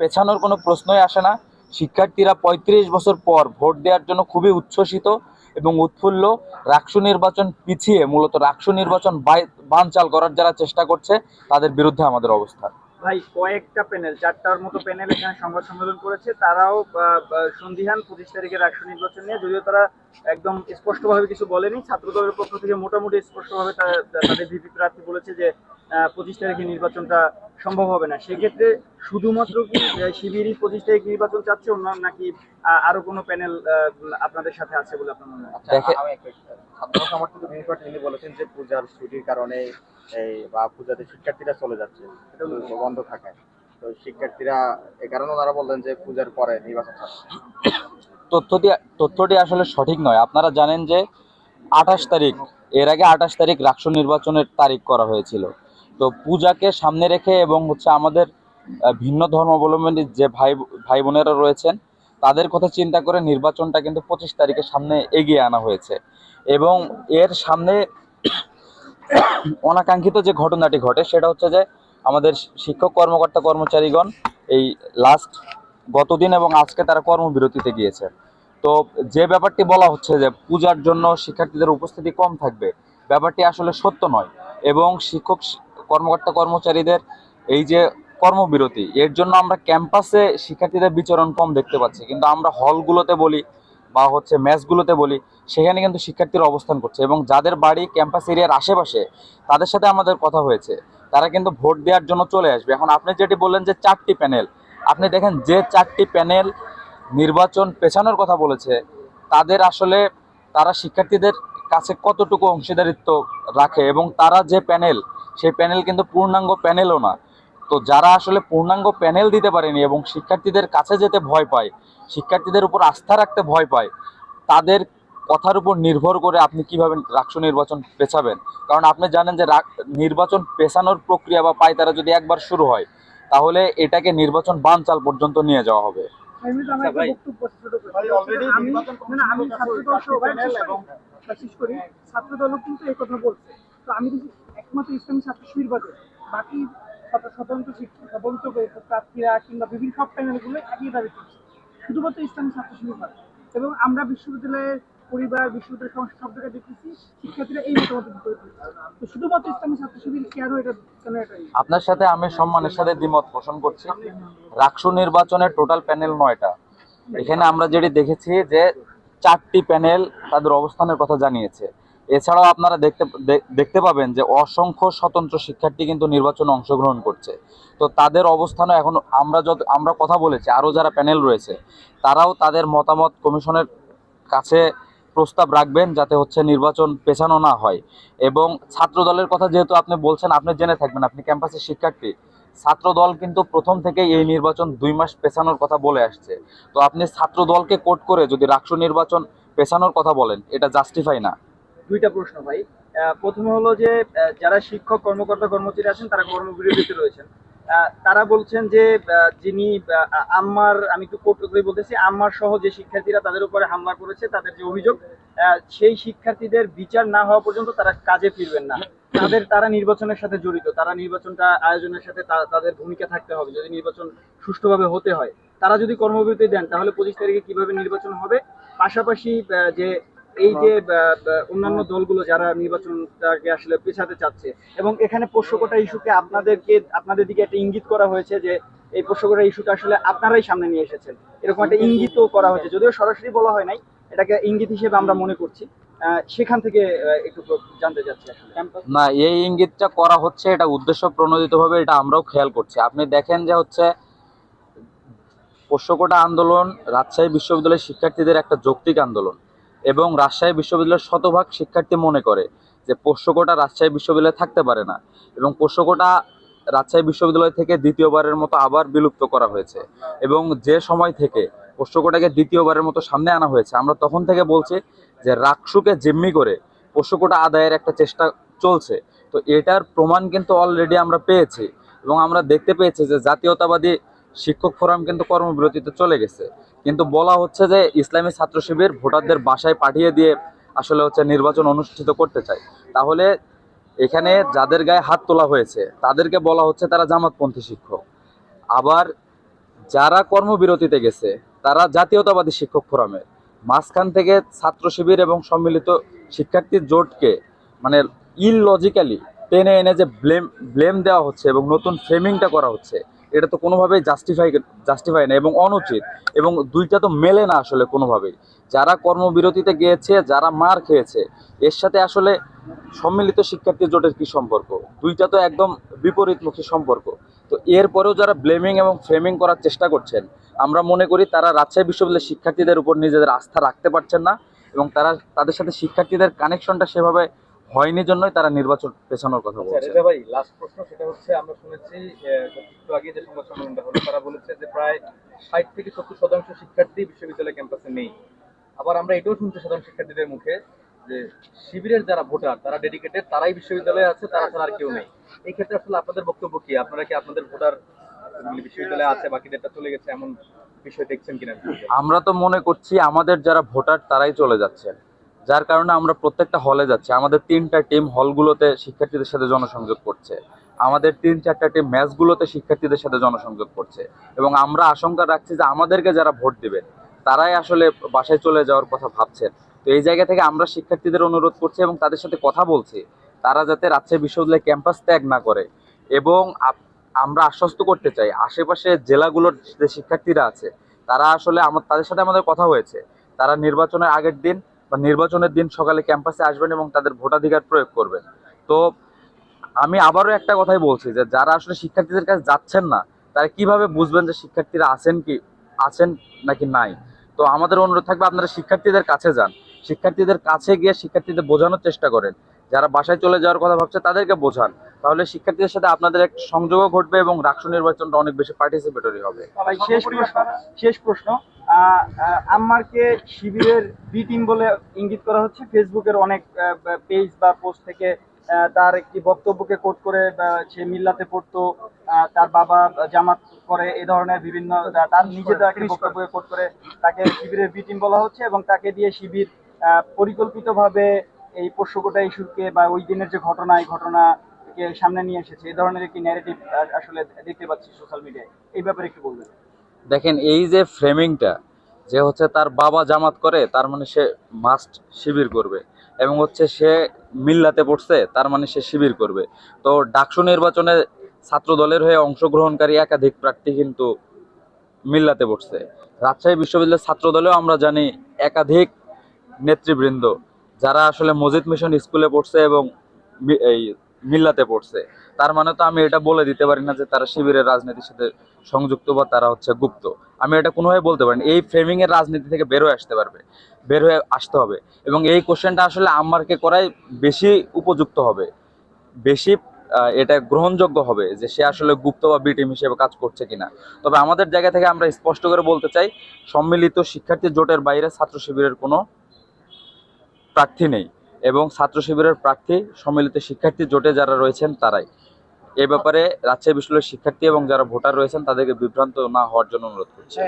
পেছানোর কোনো প্রশ্নই আসে না। শিক্ষার্থীরা পঁয়ত্রিশ বছর পর ভোট দেওয়ার জন্য খুবই উচ্ছ্বসিত এবং উৎফুল্ল। রাকসু নির্বাচন পিছিয়ে মূলত রাকসু নির্বাচন বানচাল করার যারা চেষ্টা করছে তাদের বিরুদ্ধে আমাদের অবস্থান। ভাই কয়েকটা প্যানেল চারটার মতো প্যানেল এখানে সংবাদ সম্মেলন করেছে। তারাও আহ, পঁচিশ তারিখের রাষ্ট্র নির্বাচন নিয়ে যদিও তারা একদম স্পষ্টভাবে কিছু বলেনি। ছাত্র দলের পক্ষ থেকে মোটামুটি স্পষ্টভাবে তাদের ভিপি প্রার্থী বলেছে যে পঁচিশ তারিখে নির্বাচনটা সম্ভব হবে না। সেক্ষেত্রে শুধুমাত্র কি শিবিরই পঁচিশ তারিখ নির্বাচন চাচ্ছে অন্য নাকি আরও কোনো প্যানেল আপনাদের সাথে আছে বলে আপনার মনে হয়? ছাত্র সমর্থিত বিনিয়োগ তিনি বলেছেন যে পূজার ছুটির কারণে এই বা পূজাতে শিক্ষার্থীরা চলে যাচ্ছে এটা বন্ধ থাকায়। তো শিক্ষার্থীরা এ কারণে ওনারা বললেন যে পূজার পরে নির্বাচন তথ্যটি তথ্যটি আসলে সঠিক নয়। আপনারা জানেন যে আঠাশ তারিখ এর আগে আঠাশ তারিখ রাষ্ট্র নির্বাচনের তারিখ করা হয়েছিল। তো পূজাকে সামনে রেখে এবং হচ্ছে আমাদের ভিন্ন ধর্মাবলম্বী যে ভাই ভাই বোনেরা রয়েছেন, তাদের কথা চিন্তা করে নির্বাচনটা কিন্তু পঁচিশ তারিখের সামনে এগিয়ে আনা হয়েছে। এবং এর সামনে অনাকাঙ্ক্ষিত যে ঘটনাটি ঘটে, সেটা হচ্ছে যে আমাদের শিক্ষক কর্মকর্তা কর্মচারীগণ এই লাস্ট গতদিন এবং আজকে তারা কর্মবিরতিতে গিয়েছে তো যে ব্যাপারটি বলা হচ্ছে যে পূজার জন্য শিক্ষার্থীদের উপস্থিতি কম থাকবে, ব্যাপারটি আসলে সত্য নয়। এবং শিক্ষক কর্মকর্তা কর্মচারীদের এই যে কর্মবিরতি, এর জন্য আমরা ক্যাম্পাসে শিক্ষার্থীদের বিচরণ কম দেখতে পাচ্ছি। কিন্তু আমরা হলগুলোতে বলি বা হচ্ছে ম্যাচগুলোতে বলি, সেখানে কিন্তু শিক্ষার্থীরা অবস্থান করছে এবং যাদের বাড়ি, ক্যাম্পাস এরিয়ার আশেপাশে, তাদের সাথে আমাদের কথা হয়েছে। তারা কিন্তু ভোট দেওয়ার জন্য চলে আসবে। এখন আপনি যেটি বললেন যে চারটি প্যানেল, আপনি দেখেন যে চারটি প্যানেল নির্বাচন পেছানোর কথা বলেছে, তাদের আসলে তারা শিক্ষার্থীদের কাছে কতটুকু অংশীদারিত্ব রাখে এবং তারা যে প্যানেল সেই প্যানেল কিন্তু পূর্ণাঙ্গ প্যানেলও না। তো যারা আসলে পূর্ণাঙ্গ প্যানেল দিতে পারেনি এবং শিক্ষার্থীদের কাছে যেতে ভয় পায় শিক্ষার্থীদের উপর আস্থা রাখতে ভয় পায় তাদের কথার উপর নির্ভর করে আপনি কীভাবে রাষ্ট্র নির্বাচন পেছাবেন। কারণ আপনি জানেন যে নির্বাচন পেছানোর প্রক্রিয়া বা পায়তারা যদি একবার শুরু হয় তাহলে এটাকে নির্বাচন বানচাল পর্যন্ত নিয়ে যাওয়া হবে। করে। আমি কিন্তু একমাত্র ইসলামী ছাত্র শিবির বাদে বাকি স্বতন্ত্র স্বতন্ত্র প্রার্থীরা কিংবা বিভিন্ন সব প্যানেলগুলো একই দাবি করছে শুধুমাত্র ইসলামী ছাত্র শিবির বাদে। এবং আমরা বিশ্ববিদ্যালয়ের পরিবার, বিশ্ববিদ্যালয় সংস্থা সব জায়গায় দেখতেছি, শিক্ষার্থীরা এই মতামত তো শুধুমাত্র ইসলামী ছাত্র শিবির কেন এটা কেন আপনার সাথে আমি সম্মানের সাথে দ্বিমত পোষণ করছি। রাকসু নির্বাচনের টোটাল প্যানেল নয়টা। এখানে আমরা যেটি দেখেছি যে চারটি প্যানেল তাদের অবস্থানের কথা জানিয়েছে। এছাড়াও আপনারা দেখতে দেখতে পাবেন যে অসংখ্য স্বতন্ত্র শিক্ষার্থী কিন্তু নির্বাচনে অংশগ্রহণ করছে। তো তাদের অবস্থানও এখন আমরা যত, আমরা কথা বলেছি, আরও যারা প্যানেল রয়েছে, তারাও তাদের মতামত কমিশনের কাছে প্রস্তাব রাখবেন যাতে হচ্ছে নির্বাচন পেছানো না হয়। এবং ছাত্র দলের কথা যেহেতু আপনি বলছেন, আপনি জেনে থাকবেন, আপনি ক্যাম্পাসের শিক্ষার্থী ছাত্র দল কিন্তু প্রথম থেকেই এই নির্বাচন দুই মাস পেছানোর কথা বলে আসছে। তো আপনি ছাত্র দলকে কোট করে যদি রাষ্ট্র নির্বাচন পেছানোর কথা বলেন, এটা জাস্টিফাই না। দুইটা প্রশ্ন ভাই। প্রথমে হলো যে যারা শিক্ষক, কর্মকর্তা, কর্মচারী আছেন, তারা কর্মবিরতিতে রয়েছেন। তারা বলছেন যে যিনি আম্মার, আমি একটু কোট করে বলতেছি, আম্মার সহ যে শিক্ষার্থীরা তাদের উপরে হামলা করেছে, তাদের যে অভিযোগ সেই শিক্ষার্থীদের বিচার না হওয়া পর্যন্ত তারা কাজে ফিরবেন না। তাদের, তারা নির্বাচনের সাথে জড়িত, তারা নির্বাচনটা আয়োজনের সাথে তাদের ভূমিকা থাকতে হবে, যদি নির্বাচন সুষ্ঠুভাবে হতে হয়। তারা যদি কর্মবিরতি দেন, তাহলে পঁচিশ তারিখে কীভাবে নির্বাচন হবে? পাশাপাশি যে এই যে অন্যান্য দলগুলো যারা নির্বাচনটাকে আসলে পেছাতে চাচ্ছে, এবং এখানে পোষ্যকোটা ইস্যুকে আপনাদেরকে, আপনাদের দিকে একটা ইঙ্গিত করা হয়েছে যে, এই পোষ্যকোটা ইস্যুটা আসলে আপনারাই সামনে নিয়ে এসেছেন। এরকম একটা ইঙ্গিতও করা হয়েছে, যদিও সরাসরি বলা হয় নাই, এটাকে ইঙ্গিত হিসেবে আমরা মনে করছি। সেখান থেকে একটু জানতে না, এই ইঙ্গিতটা করা হচ্ছে, এটা উদ্দেশ্য প্রণোদিতভাবে, এটা আমরাও খেয়াল করছি। আপনি দেখেন যে হচ্ছে পোষ্যকোটা আন্দোলন, রাজশাহী বিশ্ববিদ্যালয়ের শিক্ষার্থীদের একটা যৌক্তিক আন্দোলন। এবং রাজশাহী বিশ্ববিদ্যালয়ের শতভাগ শিক্ষার্থী মনে করে যে পোষ্যকোটা রাজশাহী বিশ্ববিদ্যালয়ে থাকতে পারে না এবং পোষ্যকোটা রাজশাহী বিশ্ববিদ্যালয় থেকে দ্বিতীয়বারের মতো আবার বিলুপ্ত করা হয়েছে এবং যে সময় থেকে পোষ্যকোটাকে দ্বিতীয়বারের মতো সামনে আনা হয়েছে, আমরা তখন থেকে বলছি যে রাকসুকে জিম্মি করে পোষ্যকোটা আদায়ের একটা চেষ্টা চলছে। তো এটার প্রমাণ কিন্তু অলরেডি আমরা পেয়েছি এবং আমরা দেখতে পেয়েছি যে জাতীয়তাবাদী শিক্ষক ফোরাম কিন্তু কর্মবিরতিতে চলে গেছে। কিন্তু বলা হচ্ছে যে ইসলামী ছাত্র শিবির ভোটারদের বাসায় পাঠিয়ে দিয়ে আসলে হচ্ছে নির্বাচন অনুষ্ঠিত করতে চায়। তাহলে এখানে যাদের গায়ে হাত তোলা হয়েছে, তাদেরকে বলা হচ্ছে তারা জামাতপন্থী শিক্ষক। আবার যারা কর্মবিরতিতে গেছে, তারা জাতীয়তাবাদী শিক্ষক ফোরামের মাঝখান থেকে ছাত্র শিবির এবং সম্মিলিত শিক্ষার্থীর জোটকে মানে ইললজিক্যালি টেনে এনে যে ব্লেম ব্লেম দেওয়া হচ্ছে এবং নতুন ফ্রেমিংটা করা হচ্ছে এটা তো কোনোভাবেই জাস্টিফাই জাস্টিফাই না এবং অনুচিত এবং দুইটা তো মেলে না আসলে কোনোভাবেই। যারা কর্মবিরতিতে গিয়েছে, যারা মার খেয়েছে, এর সাথে আসলে সম্মিলিত শিক্ষার্থী জোটের কি সম্পর্ক? দুইটা তো একদম বিপরীতমুখী সম্পর্ক। তো এরপরেও যারা ব্লেমিং এবং ফ্রেমিং করার চেষ্টা করছেন, আমরা মনে করি তারা রাজশাহী বিশ্ববিদ্যালয়ের শিক্ষার্থীদের উপর নিজেদের আস্থা রাখতে পারছেন না এবং তারা তাদের সাথে শিক্ষার্থীদের কানেকশনটা সেভাবে হয়নি জন্যই তারা নির্বাচন পেছানোর কথা আচ্ছা বলছে। রেজা ভাই লাস্ট প্রশ্ন সেটা হচ্ছে আমরা শুনেছি একটু আগে যে সংবাদ সম্মেলনটা হলো তারা বলেছে যে প্রায় ষাট থেকে সত্তর শতাংশ শিক্ষার্থী বিশ্ববিদ্যালয় ক্যাম্পাসে নেই। আবার আমরা এটাও শুনছি সাধারণ শিক্ষার্থীদের মুখে যে শিবিরের যারা ভোটার তারা ডেডিকেটেড তারাই বিশ্ববিদ্যালয়ে আছে তারা ছাড়া আর কেউ নেই। এই ক্ষেত্রে আসলে আপনাদের বক্তব্য কি? আপনারা কি আপনাদের ভোটার বিশ্ববিদ্যালয়ে আছে বাকিদেরটা চলে গেছে এমন বিষয় দেখছেন কিনা? আমরা তো মনে করছি আমাদের যারা ভোটার তারাই চলে যাচ্ছেন। যার কারণে আমরা প্রত্যেকটা হলে যাচ্ছি। আমাদের তিনটা টিম হলগুলোতে শিক্ষার্থীদের সাথে জনসংযোগ করছে। আমাদের তিন চারটা টিম ম্যাচগুলোতে শিক্ষার্থীদের সাথে জনসংযোগ করছে। এবং আমরা আশঙ্কা রাখছি যে আমাদেরকে যারা ভোট দিবেন তারাই আসলে বাসায় চলে যাওয়ার কথা ভাবছেন। তো এই জায়গা থেকে আমরা শিক্ষার্থীদের অনুরোধ করছি এবং তাদের সাথে কথা বলছি, তারা যাতে রাজশাহী বিশ্ববিদ্যালয় ক্যাম্পাস ত্যাগ না করে। এবং আমরা আশ্বস্ত করতে চাই, আশেপাশে জেলাগুলোর যে শিক্ষার্থীরা আছে, তারা আসলে আমার তাদের সাথে আমাদের কথা হয়েছে। তারা নির্বাচনের আগের দিন বা নির্বাচনের দিন সকালে ক্যাম্পাসে আসবেন এবং তাদের ভোটাধিকার প্রয়োগ করবেন। তো আমি আবারও একটা কথাই বলছি যে যারা আসলে শিক্ষার্থীদের কাছে যাচ্ছেন না তারা কীভাবে বুঝবেন যে শিক্ষার্থীরা আছেন কি আছেন নাকি নাই? তো আমাদের অনুরোধ থাকবে আপনারা শিক্ষার্থীদের কাছে যান। শিক্ষার্থীদের কাছে গিয়ে শিক্ষার্থীদের বোঝানোর চেষ্টা করেন। যারা বাসায় চলে যাওয়ার কথা ভাবছে তাদেরকে বোঝান। তাহলে শিক্ষার্থীদের সাথে আপনাদের একটা সংযোগও ঘটবে এবং রাষ্ট্র নির্বাচনটা অনেক বেশি পার্টিসিপেটরি হবে। শেষ প্রশ্ন। শেষ প্রশ্ন। আম্মারকে শিবিরের বি টিম বলে ইঙ্গিত করা হচ্ছে। ফেসবুকের অনেক পেজ বা পোস্ট থেকে তার একটি বক্তব্যকে কোট করে সে মিল্লাতে পড়তো তার বাবা জামাত করে এই ধরনের বিভিন্ন তার নিজেদের একটি বক্তব্যকে কোট করে তাকে শিবিরের বি টিম বলা হচ্ছে এবং তাকে দিয়ে শিবির পরিকল্পিতভাবে এই পোষ্যকোটা ইস্যুকে বা ওই দিনের যে ঘটনা এই ঘটনাকে সামনে নিয়ে এসেছে। এই ধরনের একটি ন্যারেটিভ আসলে দেখতে পাচ্ছি সোশ্যাল মিডিয়ায় এই ব্যাপারে একটু বলবেন। দেখেন, এই যে ফ্রেমিংটা যে হচ্ছে তার বাবা জামাত করে, তার মানে সে মাস্ট শিবির করবে। এবং হচ্ছে সে মিল্লাতে পড়ছে, তার মানে সে শিবির করবে। তো ডাকসু নির্বাচনে ছাত্র দলের হয়ে অংশগ্রহণকারী একাধিক প্রার্থী কিন্তু মিল্লাতে পড়ছে। রাজশাহী বিশ্ববিদ্যালয়ের ছাত্র দলেও আমরা জানি একাধিক নেতৃবৃন্দ, যারা আসলে মজিদ মিশন স্কুলে পড়ছে এবং এই মিল্লাতে পড়ছে। তার মানে তো আমি এটা বলে দিতে পারি না যে তারা শিবিরের রাজনীতির সাথে সংযুক্ত বা তারা হচ্ছে গুপ্ত। আমি এটা কোনোভাবে বলতে পারি। এই ফ্রেমিং এর রাজনীতি থেকে বের হয়ে আসতে পারবে, বের হয়ে আসতে হবে। এবং এই কোশ্চেনটা আসলে আমারকে করাই বেশি উপযুক্ত হবে। বেশি এটা গ্রহণযোগ্য হবে যে সে আসলে গুপ্ত বা বি টিম হিসেবে কাজ করছে কিনা। তবে আমাদের জায়গা থেকে আমরা স্পষ্ট করে বলতে চাই, সম্মিলিত শিক্ষার্থী জোটের বাইরে ছাত্র শিবিরের কোনো প্রার্থী নেই। এবং ছাত্র শিবিরের প্রার্থী সম্মিলিত শিক্ষার্থী জোটে যারা রয়েছেন তারাই। এ ব্যাপারে রাজশাহী বিশ্ববিদ্যালয়ের শিক্ষার্থী এবং যারা ভোটার রয়েছেন তাদেরকে বিভ্রান্ত না হওয়ার জন্য অনুরোধ করছি।